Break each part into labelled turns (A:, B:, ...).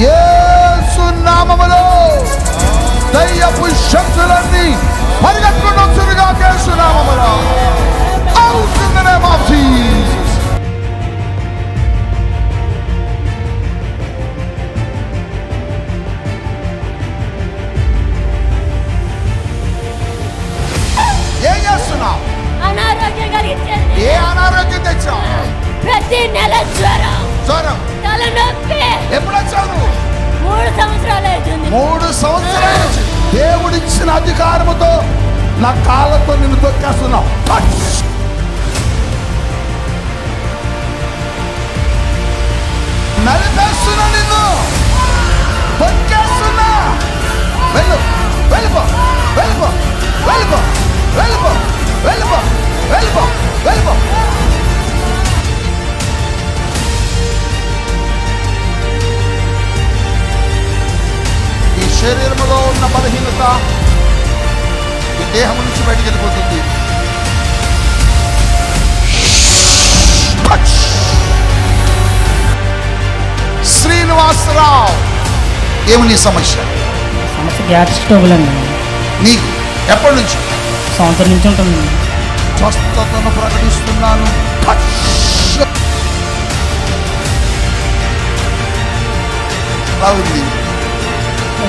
A: ఏసు నామములో దయ్యపు శక్తులన్నీ పరిగెత్తుకొనొచ్చునుగా కేసు నామములో. అవుట్ ఇన్ ఏ అనారోగ్యం తెచ్చావు?
B: ప్రతి నెల జ్వరం.
A: జ్వరం.
B: తలనొప్పి.
A: ఎప్పుడు వచ్చావు నువ్వు?
B: మూడు సంవత్సరాలు అవుతుంది.
A: మూడు సంవత్సరాల నుంచి దేవుడిచ్చిన అధికారముతో నా కాళ్ళతో నిన్ను తొక్కేస్తున్నావు! నలిపేస్తున్నా నిన్ను. తొక్కేస్తున్నా. వెళ్ళు. వెళ్ళిపో. వెళ్ళిపో. వెళ్ళిపో. వెళ్ళిపో. వెళ్ళిపో. వెళ్ళిపో. వెళ్ళిపో. శరీరములో ఉన్న బలహీనత ఈ దేహం నుంచి బయటికి వెళ్ళిపోతుంది! శ్రీనివాసరావు ఏమి నీ సమస్య?
C: సమస్య గ్యాస్ స్టవ్లు అండి.
A: నీకు ఎప్పటి నుంచి?
C: సంవత్సరం నుంచి ఉంటుంది
A: స్వస్థతను ప్రకటిస్తున్నాను! బాగుంది.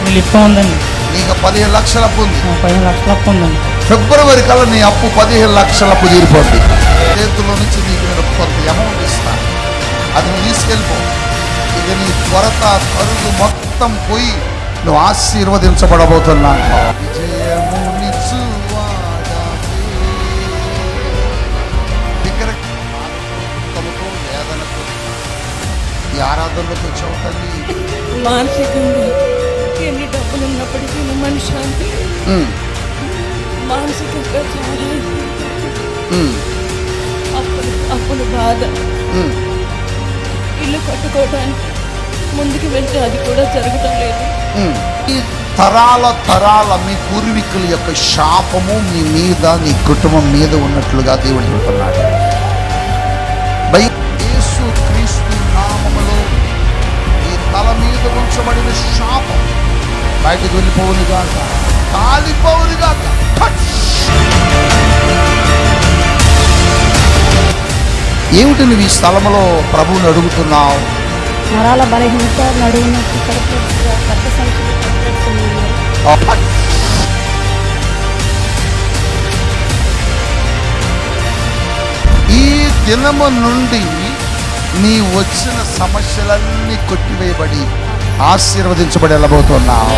C: రిలీఫ్గా ఉందండి.
A: నీకు పదిహేను లక్షల అప్పు ఉంది.
C: పదిహేను లక్షల అప్పు ఉందండి.
A: ఫిబ్రవరి కల్లా నీ అప్పు పదిహేను లక్షల అప్పు తీరిపోద్ది. చేతుల్లో నుంచి నీకు నేను కొంత అమౌంట్ ఇస్తాను అది నువ్వు తీసుకెళ్ళిపో. ఇక నీ కొరత కరుగు మొత్తం పోయి నువ్వు ఆశీర్వదించబడబోతున్నా. ఈ ఆరాధనలోకి వచ్చావు తల్లి
D: మానసికంగా ఉన్నప్పటికీ మనశ్శాంతి మానసికంగా చాలా అప్పులు అప్పులు బాధ. ఇల్లు కట్టుకోవడానికి ముందుకు వెళ్తే అది కూడా జరగటం లేదు.
A: ఈ తరాల తరాల మీ పూర్వీకుల యొక్క శాపము మీ మీద నీ కుటుంబం మీద ఉన్నట్లుగా దేవుడు చెబుతున్నాడు. బై యేసు క్రీస్తు నామములో ఈ తల మీద ఉంచబడిన శాపం బయటకు వెళ్ళిపోవును గాక కాలిపోవును గాక టచ్! ఏమిటి నువ్వు ఈ స్థలములో ప్రభువుని అడుగుతున్నావు
E: నరాల బలహీనత నడుము.
A: ఈ దినము నుండి నీ వచ్చిన సమస్యలన్నీ కొట్టివేయబడి ఆశీర్వదించబడి వెళ్ళబోతున్నాం.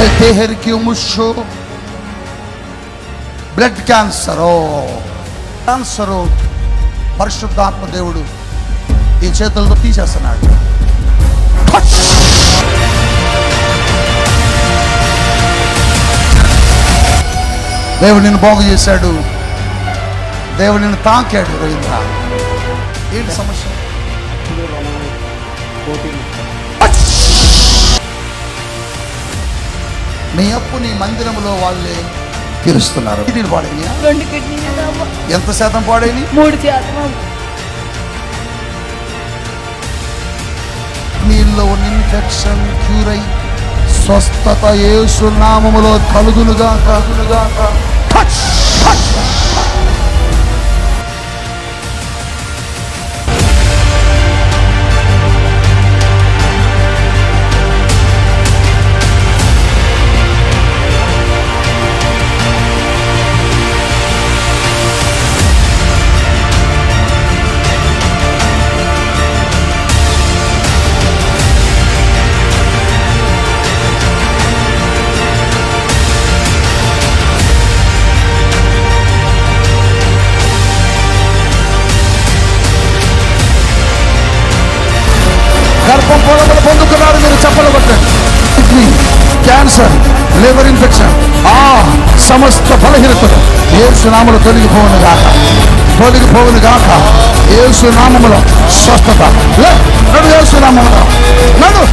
A: El teher ki umusho blood cancer ఓ క్యాన్సర్ పరిశుద్ధాత్మ దేవుడు ఈ చేతులతో తీసేస్తున్నాడు దేవుడు నిన్ను బాగు చేశాడు. దేవుడు నిన్ను తాకాడు రవీంద్ర. ఏంటి సమస్య? నీ అప్పు నీ మందిరంలో వాళ్ళే తీరుస్తున్నారు. కిడ్నీలు పాడైనయా?
D: రెండు కిడ్నీలు.
A: ఎంత శాతం పాడైనవి
D: మూడు శాతం
A: ఉన్న ఇన్ఫెక్షన్ క్యూర్ అయి స్వస్థత యేసు నామములో కలుగునుగా కలుగునుగా టచ్ టచ్ ఫీవర్ ఇన్ఫెక్షన్ ఆ సమస్త బలహీనతలు. యేసు నామములో తొలగిపోవును గాక. తొలగిపోవును గాక. యేసు నామములో స్వస్థత. నడు యేసు నామములో. నడు.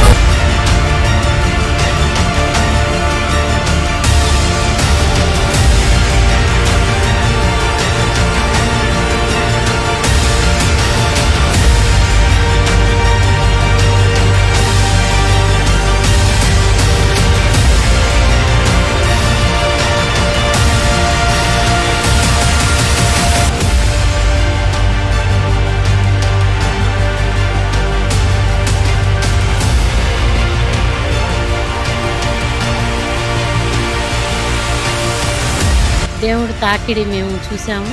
F: తాకిడి మేము చూసాము.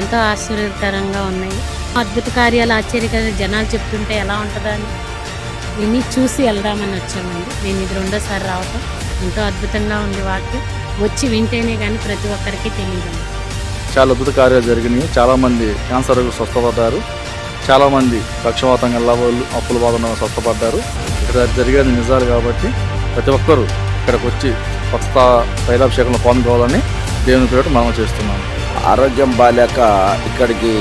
F: ఎంతో ఆశ్చర్యకరంగా ఉన్నాయి. అద్భుత కార్యాలు ఆశ్చర్యకరంగా జనాలు చెప్తుంటే ఎలా ఉంటుందా అని విని చూసి వెళ్దామని వచ్చామండి. నేను ఇది రెండోసారి రావటం. ఎంతో అద్భుతంగా ఉంది వాక్యం. వచ్చి వింటేనే కానీ ప్రతి ఒక్కరికి తెలియదు.
G: చాలా అద్భుత కార్యాలు జరిగినాయి. చాలామంది క్యాన్సర్ స్వస్థపడ్డారు. చాలామంది పక్షవాతం గల వాళ్ళు అప్పుల బాధన స్వస్థపడ్డారు. ఇక్కడ జరిగేది నిజాలు కాబట్టి ప్రతి ఒక్కరూ ఇక్కడికి వచ్చి కొత్త తైలాభిషేకంలో పాల్గొవాలని దేవుని పేరు మనం చేస్తున్నాం
H: ఆరోగ్యం బాగాలేక ఇక్కడికి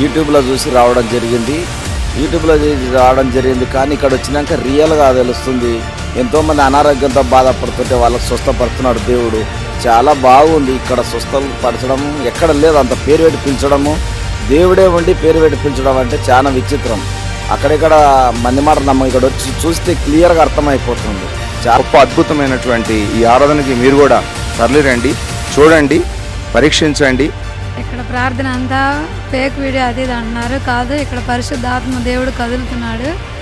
H: యూట్యూబ్లో చూసి రావడం జరిగింది. యూట్యూబ్లో చూసి రావడం జరిగింది. కానీ ఇక్కడ వచ్చినాక రియల్గా తెలుస్తుంది. ఎంతోమంది అనారోగ్యంతో బాధపడుతుంటే వాళ్ళకి స్వస్థపడుతున్నాడు దేవుడు. చాలా బాగుంది. ఇక్కడ స్వస్థపరచడం ఎక్కడ లేదు. అంత పేరు పెట్టి పిలిచడము. దేవుడే ఉండి పేరు పెట్టి పిలిచడం అంటే చాలా విచిత్రం. అక్కడిక్కడ మంది మాట నమ్మ ఇక్కడ వచ్చి చూస్తే క్లియర్గా అర్థమైపోతుంది. చాలా
I: గొప్ప అద్భుతమైనటువంటి ఈ ఆరాధనకి మీరు కూడా తరలిరండి. చూడండి పరీక్షించండి.
J: ఇక్కడ ప్రార్థన అంతా ఫేక్ వీడియో అది ఇది అంటున్నారు. కాదు ఇక్కడ పరిశుద్ధాత్మ దేవుడు కదులుతున్నాడు.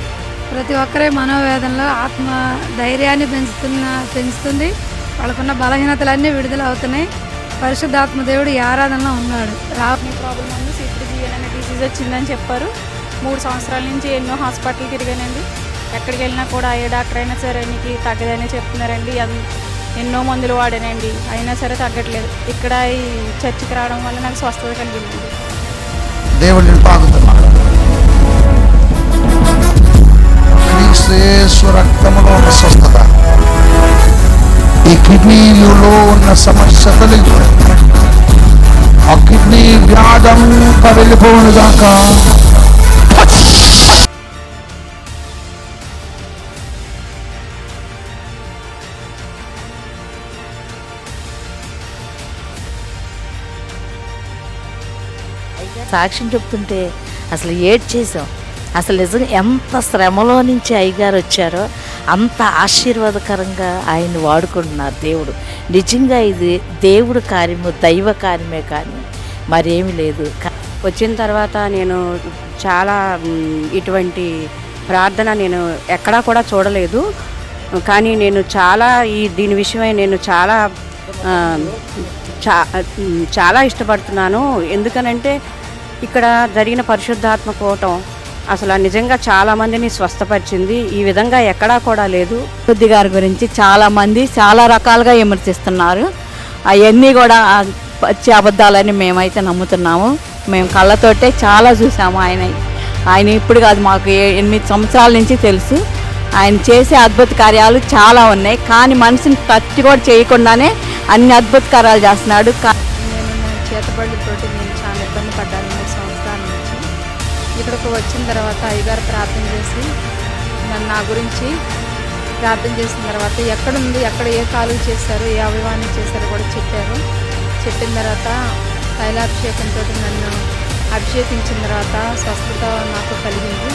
J: ప్రతి ఒక్కరి మనోవేదనలో ఆత్మ ధైర్యాన్ని పెంచుతున్న పెంచుతుంది. వాళ్ళకున్న బలహీనతలన్నీ విడుదల అవుతున్నాయి పరిశుద్ధాత్మ దేవుడు ఈ ఆరాధనలో ఉన్నాడు. రా
D: నీ ప్రాబ్లం ఉంది. సిట్రిజియన్ అనే డిసీజ్ వచ్చిందని చెప్పారు. మూడు సంవత్సరాల నుంచి ఎన్నో హాస్పిటల్ తిరిగానండి. ఎక్కడికి వెళ్ళినా కూడా ఏ డాక్టర్ అయినా సరే నీకు తగ్గదని చెప్తున్నారండి. అన్- ఎన్నో మందులు వాడానండి. అయినా సరే తగ్గట్లేదు. ఇక్కడ ఈ చర్చికి రావడం వల్ల నాకు స్వస్థత కలిగింది.
A: దేవుడిని నేను తాగుతున్నాడు క్రీస్తు ఉన్న స్వస్థత. ఈ కిడ్నీలో ఉన్న సమస్య తొలగిపోయింది ఆ కిడ్నీ వ్యాధం వెళ్ళిపోవును దాకా.
B: సాక్ష్యం చెప్తుంటే అసలు ఏడ్ చేసాం అసలు నిజంగా ఎంత శ్రమలో నుంచి అయ్యగారు వచ్చారో అంత ఆశీర్వాదకరంగా ఆయన్ని వాడుకుంటున్నారు దేవుడు. నిజంగా ఇది దేవుడు కార్యము దైవ కార్యమే కానీ మరేమి లేదు. క-
E: వచ్చిన తర్వాత నేను చాలా ఇటువంటి ప్రార్థన నేను ఎక్కడా కూడా చూడలేదు. కానీ నేను చాలా ఈ దీని విషయమై నేను చాలా చా చాలా ఇష్టపడుతున్నాను. ఎందుకనంటే ఇక్కడ జరిగిన పరిశుద్ధాత్మ కూటం అసలు నిజంగా చాలా మందిని స్వస్థపరిచింది. ఈ విధంగా ఎక్కడా కూడా లేదు.
B: బుద్ధి గారి గురించి చాలా మంది చాలా రకాలుగా విమర్శిస్తున్నారు. అవన్నీ కూడా ఆ పచ్చి అబద్ధాలని మేమైతే నమ్ముతున్నాము. మేము కళ్ళతోటే చాలా చూసాము ఆయన ఆయన ఇప్పుడు కాదు మాకు ఎనిమిది సంవత్సరాల నుంచి తెలుసు. ఆయన చేసే అద్భుత కార్యాలు చాలా ఉన్నాయి. కానీ మనిషిని టచ్ కూడా చేయకుండానే అన్ని అద్భుత కార్యాలు చేస్తున్నాడు. కా-
J: నేను చేతబడులతోటి నేను చాలా ఇబ్బంది పడ్డాను ఇక్కడికి వచ్చిన తర్వాత అయ్యగారు ప్రార్థన చేసి నన్ను నా గురించి ప్రార్థన చేసిన తర్వాత ఎక్కడుంది ఎక్కడ ఏ కాలు చేశారు ఏ అవయవాన్ని చేశారో కూడా చెప్పారు. చెప్పిన తర్వాత తైలాభిషేకంతో నన్ను అభిషేకించిన తర్వాత స్వస్థత నాకు కలిగింది.